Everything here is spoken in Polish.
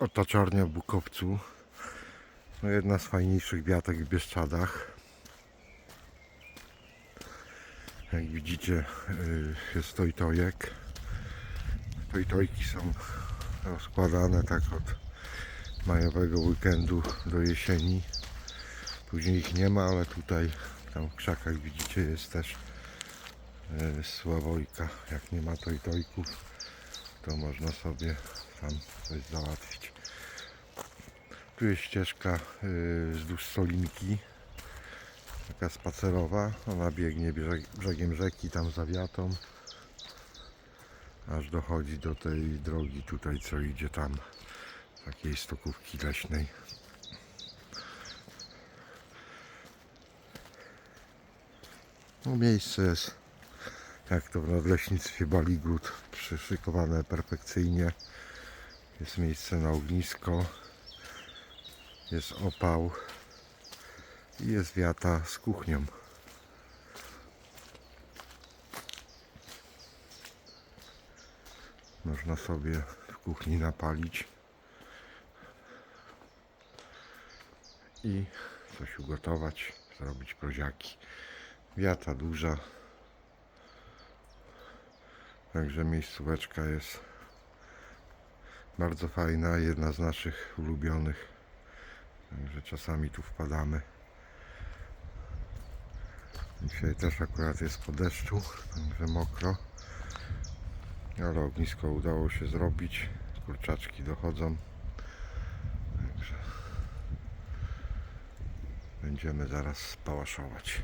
otaczarnia w Bukowcu. No jedna z fajniejszych wiatek w Bieszczadach. Jak widzicie y, jest to i tojek. To i tojki są rozkładane tak od majowego weekendu do jesieni. Później ich nie ma, ale tutaj tam w krzakach widzicie jest też y, sławojka. Jak nie ma to i tojków, to można sobie tam coś załatwić. Tu jest ścieżka y, wzdłuż Solinki, taka spacerowa. Ona biegnie brzeg, brzegiem rzeki, tam za wiatą, aż dochodzi do tej drogi tutaj, co idzie tam, takiej stokówki leśnej. No, miejsce jest, jak to w nadleśnictwie Baligród, przyszykowane perfekcyjnie. Jest miejsce na ognisko, jest opał i jest wiata z kuchnią. Można sobie w kuchni napalić i coś ugotować, zrobić proziaki. Wiata duża, także miejscóweczka jest bardzo fajna, jedna z naszych ulubionych. Także czasami tu wpadamy. Dzisiaj też akurat jest po deszczu, także mokro. Ale ognisko udało się zrobić. Kurczaczki dochodzą. Także będziemy zaraz spałaszować.